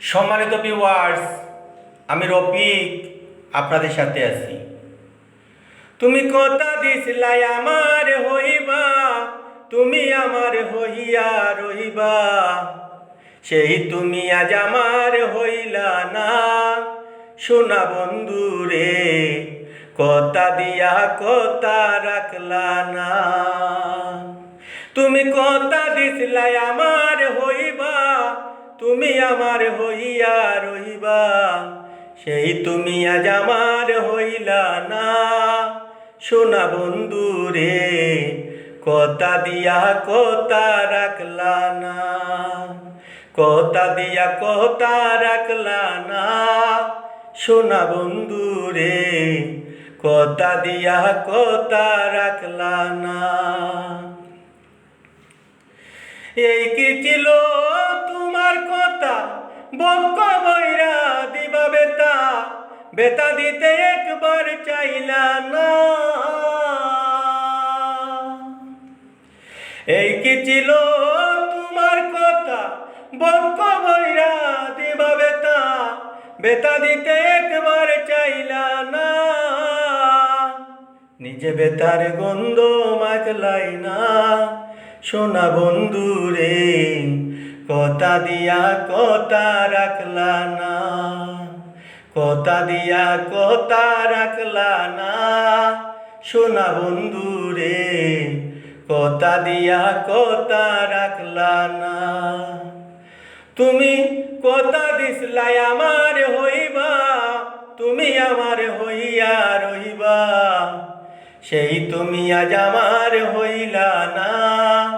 সম্মানিত ভিউয়ার্স আমি রফিক, আপনাদের সাথে আছি। তুমি কথা দিছিলাই আমার হইবা, তুমি আমার হইয়া রহিবা। সেই তুমি আজ আমার হইলা না। সোনা বন্ধু রে, কথা দিয়া কথা রাখলা না। তুমি কথা দিছিলাই আমার হইবা তুমি আমার হইয়া রহিবা, সেই তুমি আজ আমার হইলা না। সোনা বন্ধু রে, কথা দিয়া কথা রাখলা না। কথা দিয়া কথা রাখলা না। সোনা বন্ধু রে, কথা দিয়া কথা রাখলা না। এই কি ছিল তোমার কথা, বক্ক বৈরা দিবা বেতা বেতা দিতে একবার চাইলা না। এই কি ছিল তোমার কথা, বক্ক বৈরা দিবা বেতা বেতা দিতে একবার চাইলা না। নিজে বেতার গন্ধ মাখলাই না, সোনা বন্ধু রে কথা দিয়া কথা রাখলা না? কথা দিয়া কথা রাখলা না? সোনা বন্ধু রে, কথা দিয়া কথা রাখলা না? তুমি কথা দিসলাই আমার হইবা? তুমি আমার হইয়া রহিবা। সেই তুমি আজ আমার হইলা না।